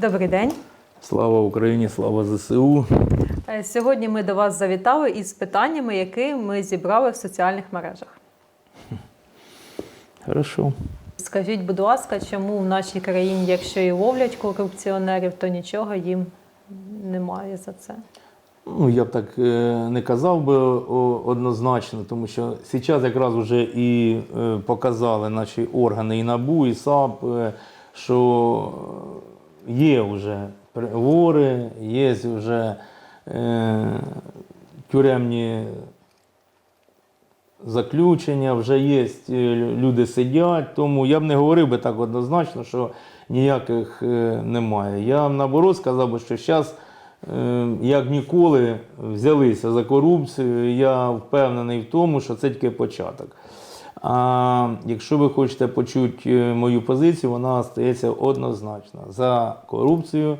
Добрий день. Слава Україні, слава ЗСУ. Е, Сьогодні ми до вас завітали із питаннями, які ми зібрали в соціальних мережах. Хорошо. Скажіть, будь ласка, чому в нашій країні, якщо і ловлять корупціонерів, то нічого їм немає за це? Ну, я б так е, не казав би однозначно, тому що зараз якраз вже і е, показали наші органи і НАБУ, і САП, що є вже переговори, є вже е, тюремні заключення, вже є, е, люди сидять. Тому я б не говорив би так однозначно, що ніяких е, немає. Я б наоборот сказав би, що зараз, як ніколи, взялися за корупцію. Я впевнений в тому, що це тільки початок. А якщо ви хочете почути е, мою позицію, вона стається однозначно. За корупцію,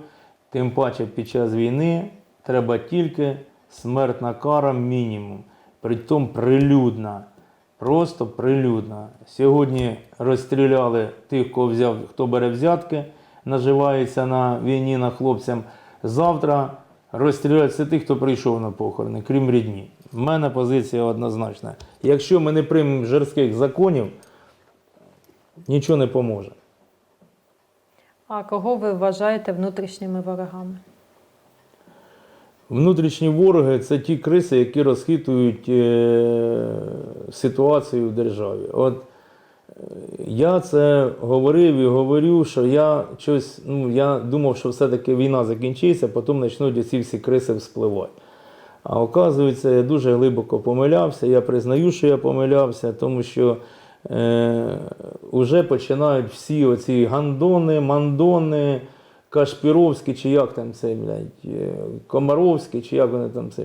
тим паче під час війни, треба тільки смертна кара мінімум. Притом прилюдна. Просто прилюдна. Сьогодні розстріляли тих, кого взяв, хто бере взятки, наживається на війні на хлопцям. Завтра розстріляють все тих, хто прийшов на похорони, крім рідні. У мене позиція однозначна. Якщо ми не приймемо жорстких законів, нічого не поможе. А кого ви вважаєте внутрішніми ворогами? Внутрішні вороги це ті криси, які розхитують е, ситуацію в державі. От е, я це говорив і говорю, що я щось, ну, я думав, що все-таки війна закінчиться, потім почнуть ці всі криси вспливати. А оказується, я дуже глибоко помилявся. Я признаю, що я помилявся, тому що е, вже починають всі оці гандони, мандони, Кашпіровські, чи як там це, блядь, е, Комаровські, чи як вони там це.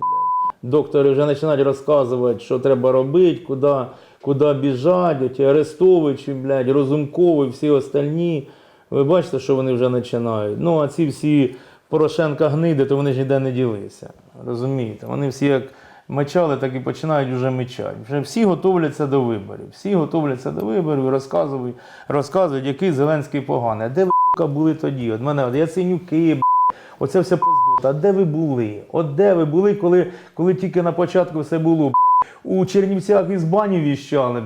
Доктори вже починають розказувати, що треба робити, куди, куди біжати, оті Арестовичі, блядь, Розумкові, всі остальні. Ви бачите, що вони вже починають. Ну, а ці всі Порошенка гниди, то вони ж ніде не ділися. Розумієте? Вони всі як мечали, так і починають вже мечати. Вже всі готовляться до виборів. Всі готовляться до виборів і розказують, розказують, який Зеленський поганий. А де ви сука, були тоді? От мене, от Яценюки, оце все пиздота. А де ви були? От де ви були, коли, коли тільки на початку все було? У Чернівцях із бані віщали,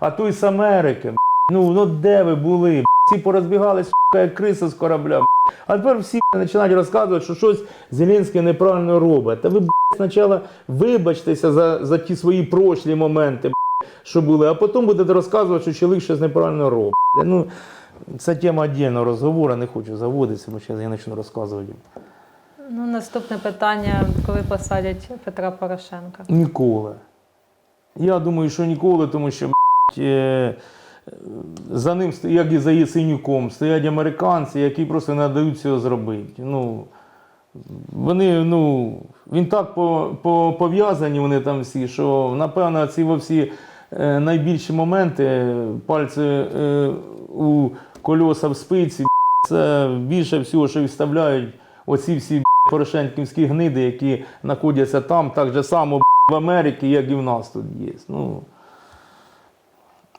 а той з Америки. б***ь. Ну, ну де ви були? Всі порозбігались, як криса з корабля. А тепер всі починають розказувати, що щось Зеленський неправильно робить. Та ви б***ь, спочатку вибачтеся за, за ті свої прошлі моменти, б***ь, що були, а потім будете розказувати, що чоловік щось неправильно робить. Ну, це тема віддільного розговору, не хочу заводитися, бо зараз я почну розказувати. Ну, наступне питання: коли посадять Петра Порошенка? Ніколи. Я думаю, що ніколи, тому що б***ь, е, за ним, як і за Єсенюком, стоять американці, які просто не дають цього зробити. Ну, вони, ну, він так по, по, пов'язані, вони там всі, що напевно ці всі е, найбільші моменти, пальці е, у кольоса в спиці, це більше всього, що вставляють оці всі порошенківські гниди, які знаходяться там, так же само в Америці, як і в нас тут є. Ну,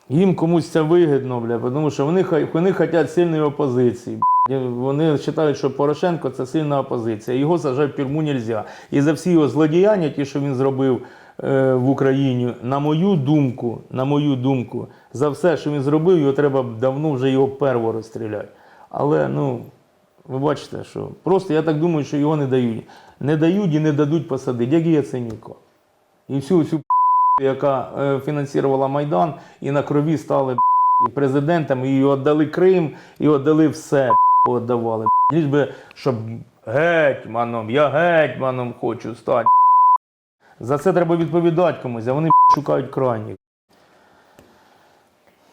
їм комусь це вигідно, бля, тому що вони, вони хочуть сильної опозиції. Вони вважають, що Порошенко це сильна опозиція. Його сажати в тюрму не можна. І за всі його злодіяння, ті, що він зробив е, в Україні, на мою думку, на мою думку, за все, що він зробив, його треба давно вже його перво розстріляти. Але ну, ви бачите, що просто я так думаю, що його не дають. Не дають і не дадуть посадити, як і Яценюка. І всю цю яка е, фінансувала Майдан, і на крові стали і президентами, і віддали Крим, і віддали все, віддавали. Ліж би, щоб гетьманом, я гетьманом хочу стати. За це треба відповідати комусь, а вони шукають крайніх.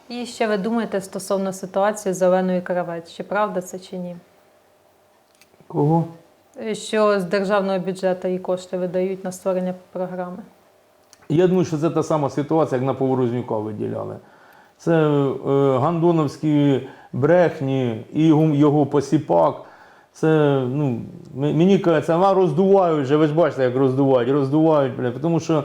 І що ви думаєте стосовно ситуації з Оленою Кравець? Чи правда це чи ні? Кого? Е, Що з державного бюджету їй кошти видають на створення програми? Я думаю, що це та сама ситуація, як на Поворознюка виділяли. Це е, гандоновські брехні і його, посіпак. Це, ну, мені кажеться, вона роздувають вже, ви ж бачите, як роздувають, роздувають, бля, тому що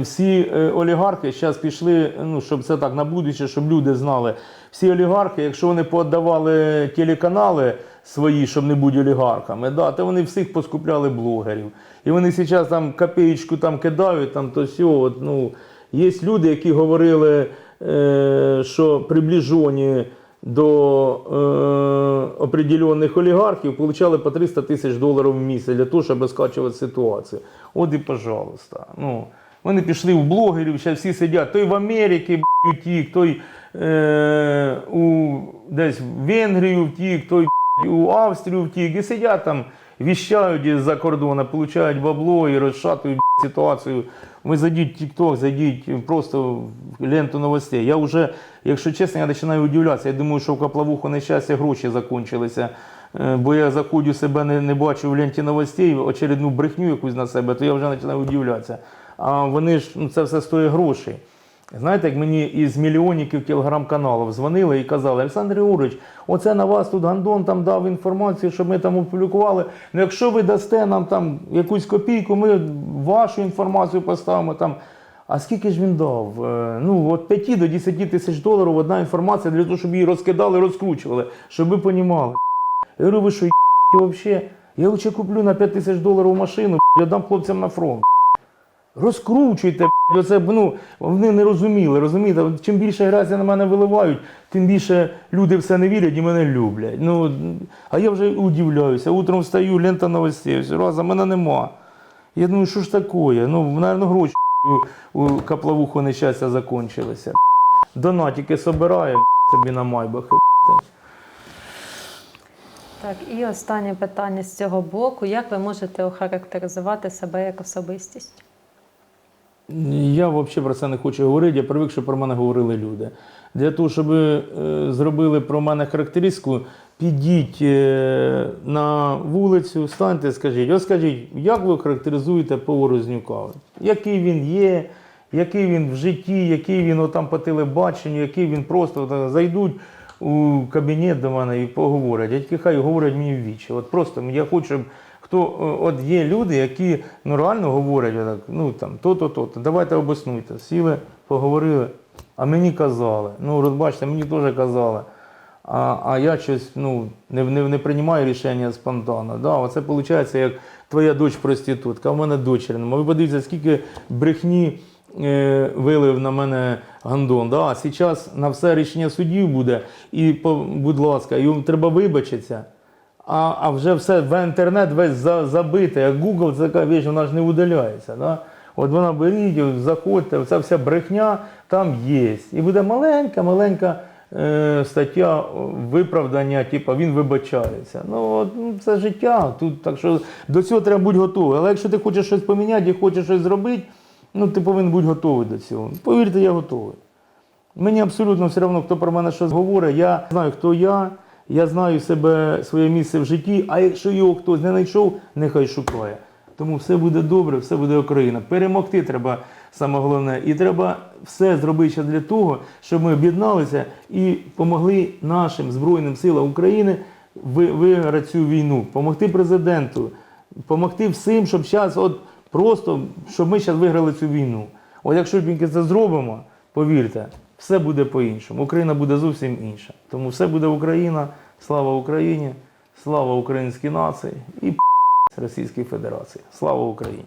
всі е, олігархи зараз пішли, ну, щоб це так на будуче, щоб люди знали. Всі олігархи, якщо вони пооддавали телеканали свої, щоб не бути олігархами, да, то вони всіх поскупляли блогерів. І вони зараз там копеєчку там кидають, там то сьо, от, ну, Є люди, які говорили, е, що приближені до е, определених олігархів получали по 300 тисяч доларів в місяць для того, щоб розкачувати ситуацію. От і пожалуйста. Ну, вони пішли в блогерів, зараз всі сидять. Той в Америці втік, той е, у, десь в Венгрію втік, той у Австрію втік. І сидять там, віщають із-за кордону, получають бабло і розшатують ситуацію. Ви зайдіть в TikTok, зайдіть просто в ленту новостей. Я вже, якщо чесно, я починаю удивлятися. Я думаю, що в Каплавуху нещастя гроші закінчилися. Е, Бо я заходжу себе, не, не бачу в ленті новостей, очередну брехню якусь на себе, то я вже починаю удивлятися. А вони ж ну, це все стоїть грошей. Знаєте, як мені із мільйонників телеграм-каналів дзвонили і казали, Олександр Григорович, оце на вас тут Гандон там дав інформацію, щоб ми там опублікували. Ну якщо ви дасте нам там якусь копійку, ми вашу інформацію поставимо там. А скільки ж він дав? Е, Ну, от 5 до 10 тисяч доларів одна інформація для того, щоб її розкидали, розкручували, щоб ви понімали. Я говорю, ви що, взагалі? Я лучше куплю на 5 тисяч доларів машину, я дам хлопцям на фронт. Розкручуйте, оце, ну, вони не розуміли, розумієте? Чим більше грязі на мене виливають, тим більше люди все не вірять і мене люблять. Ну, а я вже удивляюся. Утром встаю, лента новостей, все, раз, а мене нема. Я думаю, що ж таке? Ну, мабуть, гроші у, каплавуху нещастя закончилися. Донатики собирає собі на майбахи. Так, і останнє питання з цього блоку. Як ви можете охарактеризувати себе як особистість? Я взагалі про це не хочу говорити. Я привик, щоб про мене говорили люди. Для того, щоб е, зробили про мене характеристику, підіть е, на вулицю, станьте, скажіть, ось скажіть, як ви характеризуєте Поворознюка? Який він є, який він в житті, який він отам по телебаченню, який він просто от, зайдуть у кабінет до мене і поговорять. Тільки хай говорять мені вічі. От просто я хочу, хто е, от є люди, які ну, реально говорять, отак, ну там то-то, то-то, давайте обоснуйте. Сіли, поговорили, а мені казали. Ну, от бачите, мені теж казали. А, а я щось ну, не, не, не приймаю рішення спонтанно. Да? Оце виходить, як твоя дочь проститутка, а в мене дочеря. Ви подивіться, скільки брехні е, вилив на мене Гандон. Да? А зараз на все рішення судів буде, і, будь ласка, йому треба вибачитися. А, а вже все в інтернет весь за, забите, як Google, це така віч, вона ж не удаляється. Да? От вона беріть, заходьте, ця вся брехня там є. І буде маленька, маленька стаття виправдання, типу він вибачається. Ну, ну, це життя. Тут, так що до цього треба бути готовий. Але якщо ти хочеш щось поміняти і хочеш щось зробити, ну ти повинен бути готовий до цього. Повірте, я готовий. Мені абсолютно все одно, хто про мене щось говорить. Я знаю, хто я, я знаю себе, своє місце в житті, а якщо його хтось не знайшов, нехай шукає. Тому все буде добре, все буде Україна. Перемогти треба саме головне. І треба все зробити ще для того, щоб ми об'єдналися і допомогли нашим Збройним силам України виграти цю війну, допомогти президенту, допомогти всім, щоб зараз от просто, щоб ми зараз виграли цю війну. От якщо тільки це зробимо, повірте, все буде по-іншому. Україна буде зовсім інша. Тому все буде Україна, слава Україні, слава українській нації і Російській Федерації. Слава Україні!